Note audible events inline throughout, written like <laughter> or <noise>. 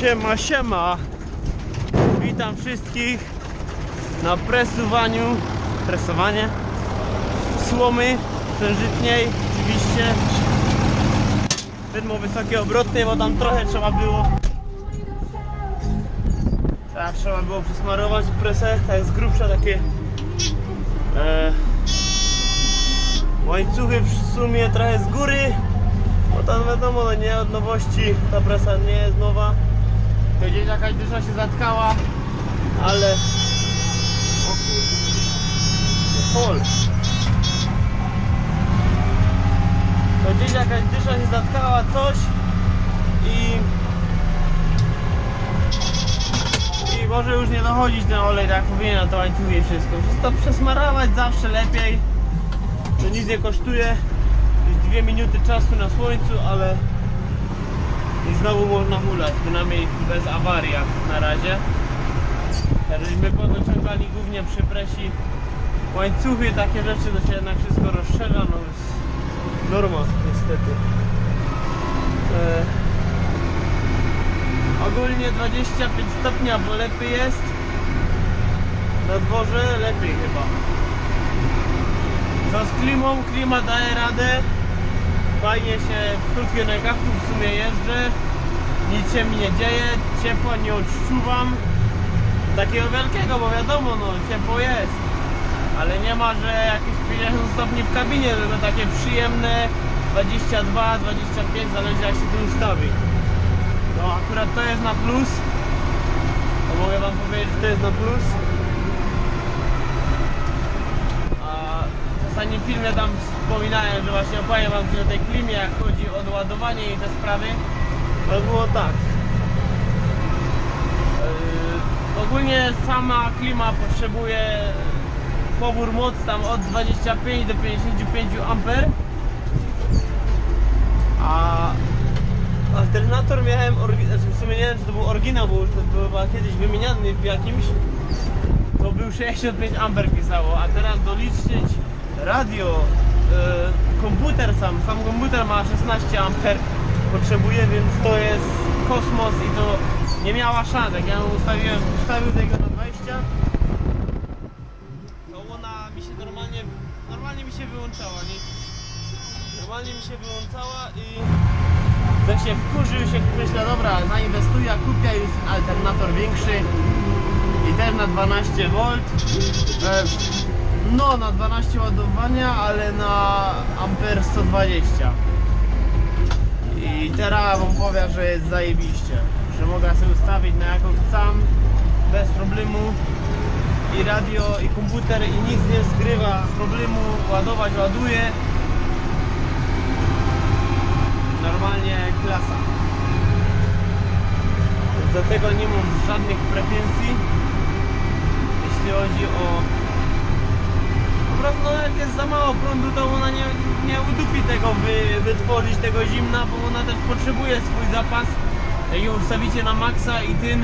Siema, siema. Witam wszystkich na presowaniu, presowanie słomy przężytniej oczywiście. Wydmo wysokie obroty, bo tam trochę trzeba było tak, trzeba było przesmarować presę, tak z grubsza takie e, łańcuchy w sumie trochę z góry bo tam wiadomo, no nie od nowości, ta presa nie jest nowa. To gdzieś jakaś dysza się zatkała, ale... O kurde... To gdzieś jakaś dysza się zatkała, coś i... I może już nie dochodzić ten olej, tak powinien na to łańcuchy i wszystko. Wszystko przesmarować zawsze lepiej. To nic nie kosztuje jest minuty czasu na słońcu, ale i znowu można hulać, przynajmniej bez awarii jak na razie. Żeśmy podociągali głównie przy presi łańcuchy, takie rzeczy, to się jednak wszystko rozszerza, no jest norma niestety. E, ogólnie 25 stopnia, bo lepiej jest. Na dworze lepiej chyba. Co z klimą? Klima daje radę. Fajnie się w krótkim rękawku w sumie jeżdżę. Nic się mi nie dzieje, ciepła nie odczuwam. Takiego wielkiego, bo wiadomo, no ciepło jest. Ale nie ma, że jakieś 50 stopni w kabinie, tylko takie przyjemne 22, 25, zależy jak się tu ustawi. No akurat to jest na plus. To mogę wam powiedzieć, że to jest na plus. A w ostatnim filmie tam wspominałem, że właśnie opowiem wam coś o tej klimie, jak chodzi o doładowanie i te sprawy. To było tak. Yy, ogólnie sama klima potrzebuje pobór moc tam od 25 do 55 amper. A alternator miałem, znaczy w sumie nie wiem czy to był oryginał, bo już to był chyba kiedyś wymieniany w jakimś to był 65 amper pisało, a teraz doliczyć radio, e, komputer sam, sam komputer ma 16 amper potrzebuje, więc to jest kosmos i to nie miała szans, jak ja ustawiłem, ustawił tego na 20 to ona mi się normalnie, normalnie mi się wyłączała, nie? Normalnie mi się wyłączała i jak się wkurzył się, myślę, dobra, zainwestuję, kupię już alternator większy i też na 12 V. No, na 12 ładowania, ale na amper 120. I teraz wam powiem, że jest zajebiście, że mogę sobie ustawić na jaką chcę bez problemu i radio i komputer i nic nie zgrywa problemu, ładować ładuje normalnie klasa. Dlatego nie mam żadnych pretensji, jeśli chodzi o... Prostu no, jak jest za mało prądu, to ona nie, nie udupi tego wy, wytworzyć tego zimna, bo ona też potrzebuje swój zapas. Jak ją ustawicie na maksa i tyn,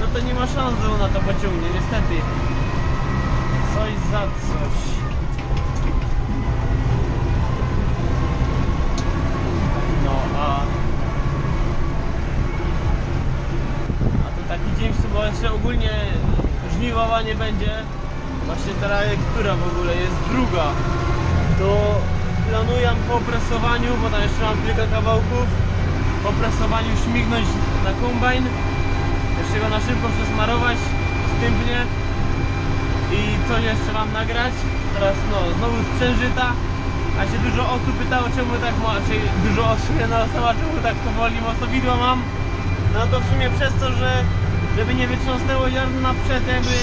no to nie ma szans, że ona to pociągnie, niestety. Coś za coś. No a... To taki dzień, w sumie, jeszcze ogólnie żniwowa nie będzie. Właśnie teraz która w ogóle jest druga. To planuję po presowaniu, bo tam jeszcze mam kilka kawałków. Po presowaniu śmignąć na kombajn. Jeszcze go na szybko przesmarować wstępnie. I coś jeszcze mam nagrać. Teraz no, znowu sprzężyta. A się dużo osób pytało czemu tak ma, czy dużo osób, jedna osoba czemu tak powoli mocowidła mam. No to w sumie przez to, że żeby nie wytrząsnęło ziarno na przed jakby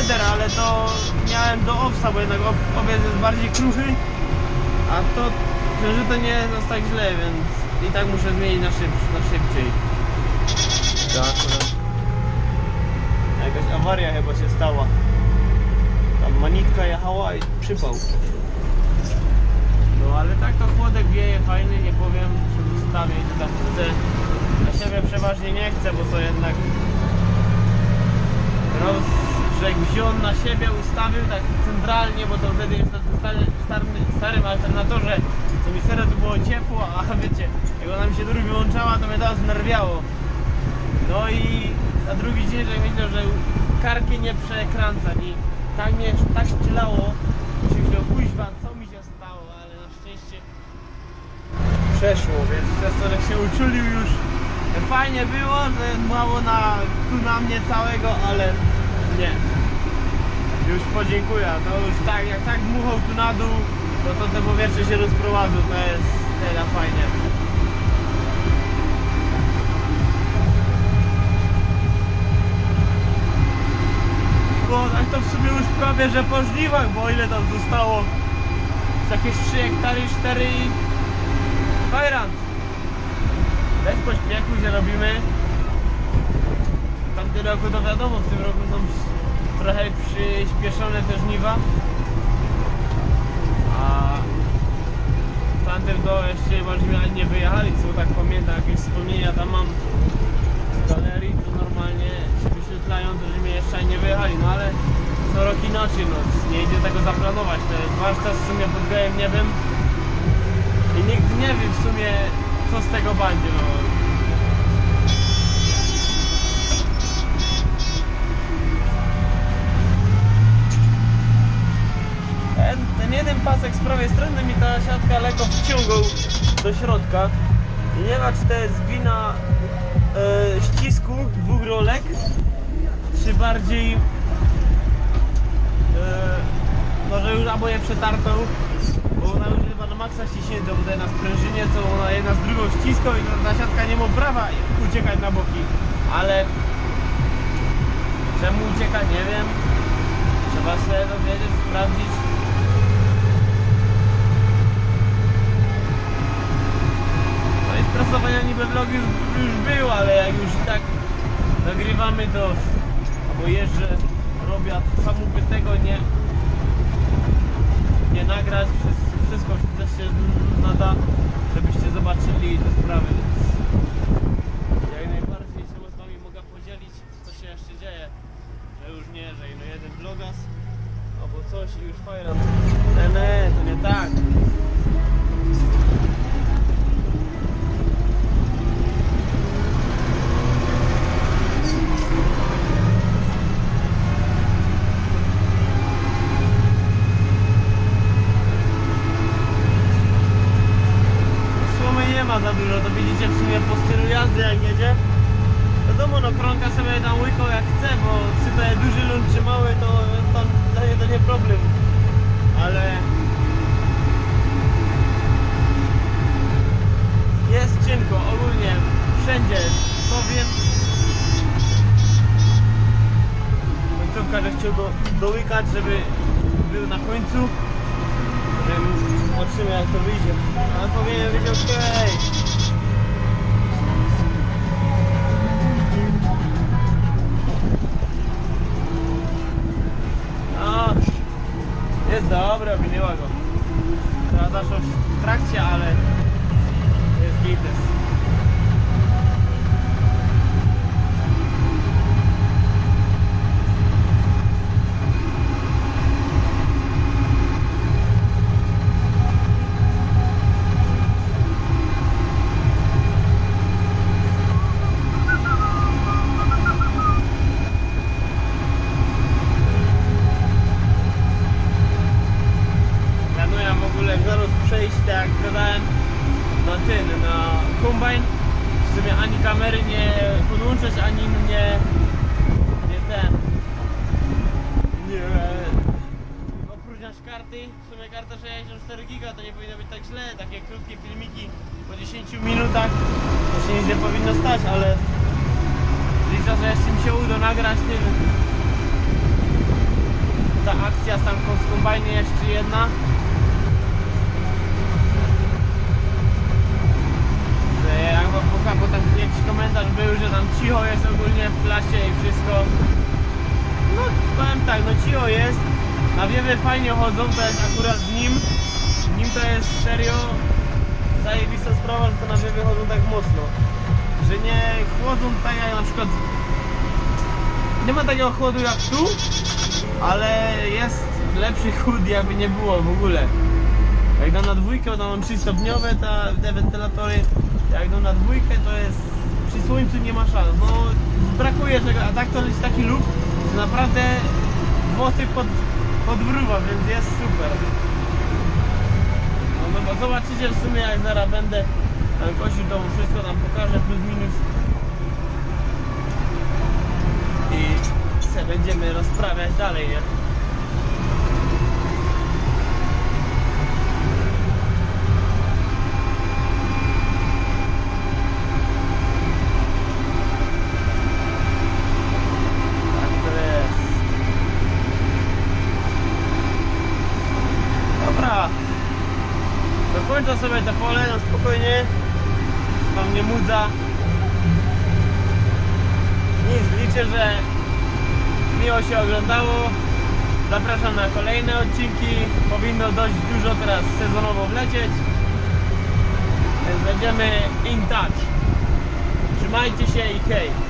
header, ale to miałem do owsa, bo jednak ow- owiec jest bardziej kruchy. A to, że to nie jest aż tak źle, więc i tak muszę zmienić na, szyb, na szybciej. To akurat jakaś awaria chyba się stała. Tam manitka jechała i przypał. No ale tak to chłodek wieje fajny, nie powiem, że ustawię i to tak chcę. Na siebie przeważnie nie chcę, bo to jednak roz, że wziął na siebie, ustawił tak centralnie, bo to wtedy jest na tym stary, starym, starym alternatorze, co mi serio tu było ciepło, a wiecie, jak ona mi się drugi wyłączała, to mnie to znerwiało. No i na drugi dzień, że myślał, że karki nie przekręca i tak mnie tak strzelało, że myślał, kuźwa, co mi się stało, ale na szczęście przeszło, więc że się uczulił już fajnie było, że mało na, tu na mnie całego, ale nie. Już podziękuję, to już tak, jak tak dmuchał tu na dół, to to te powietrze się rozprowadza, to jest tyle fajnie. Bo tak to w sumie już prawie, że po żniwach, bo ile tam zostało? Z jakieś 3 hektary, 4 i fajrant. Bez pośpiechu się robimy. Tamtym roku to wiadomo, w tym roku są trochę przyspieszone te żniwa. A tamtym to jeszcze ani nie wyjechali, co tak pamiętam, jakieś wspomnienia tam mam z galerii, to normalnie się wyświetlają, to żeśmy jeszcze ani nie wyjechali, no ale co rok inaczej, no nie idzie tego zaplanować, to jest warsztat w sumie pod gołym niebem i nikt nie wie w sumie co z tego będzie, no. Ten, ten jeden pasek z prawej strony mi ta siatka lekko wciągał do środka. I nie wiem, czy to jest wina e, ścisku dwóch rolek, czy bardziej e, może już albo je przetartą, bo ona już chyba na maksa ściśnięta, tutaj na sprężynie, co ona jedna z drugą ściskał i ta siatka nie ma prawa uciekać na boki, ale czemu ucieka, nie wiem. Trzeba sobie dowiedzieć, sprawdzić. I sprasowania niby vlog już, już był, ale jak już i tak nagrywamy to albo jeżdżę, robię, a sam by tego nie nie nagrać, wszystko, też się nada, żebyście zobaczyli te sprawy, więc jak najbardziej się z wami mogę podzielić, co się jeszcze dzieje, że już nie, że no jeden vlogas, albo coś i już fajra. Nie, nie, to nie tak. Słomy nie ma za dużo, to widzicie w sumie po stylu jazdy jak jedzie. Wiadomo, no krąka sobie tam łykał jak chce, bo czy to duży ląd czy mały, to tam to nie, to nie problem. Ale jest cienko, ogólnie wszędzie. Powiem. Końcówka, że chciał go dołykać, żeby był na końcu. Zobaczymy jak to wyjdzie. Ale powinien być okej. No, jest dobra, minęła go. Teraz w trakcie, ale jest gites. Planuję w ogóle zaraz przejść, tak jak gadałem, na ten, na kombajn. W sumie ani kamery nie podłączać, ani mnie nie ten. Nie. Opróżniasz karty. W sumie karta 64 giga to nie powinno być tak źle. Takie krótkie filmiki po 10 minutach to się nic nie powinno stać, ale liczę, że jeszcze mi się uda nagrać tym. Ta akcja z tam z kombajny jeszcze jedna. Że jak wam pokażę, bo tam jakiś komentarz był, że tam cicho jest ogólnie w klasie i wszystko. No powiem tak, no cicho jest. Na wiewy fajnie chodzą, to jest akurat z nim. Z nim to jest serio zajebista sprawa, że to na wiewy chodzą tak mocno. Że nie chłodzą tak jak na przykład nie ma takiego chłodu jak tu, ale jest lepszy <laughs> chód jakby nie było w ogóle. Jak dam na dwójkę, to mam 3 stopniowe ta, te wentylatory. Jak dam na dwójkę, to jest słońcu nie ma szans. No brakuje tego, a tak to jest taki lub, naprawdę włosy pod, podwrywa, więc jest super. No, no zobaczycie w sumie jak zaraz będę tam kosił, to wszystko tam pokażę plus minus. I se będziemy rozprawiać dalej, nie? Tak to jest. Dobra. Sobie te pole na spokojnie. Tam nie mudza. Nic, liczę, że miło się oglądało. Zapraszam na kolejne odcinki. Powinno dość dużo teraz sezonowo wlecieć. Więc będziemy in touch. Trzymajcie się i hej.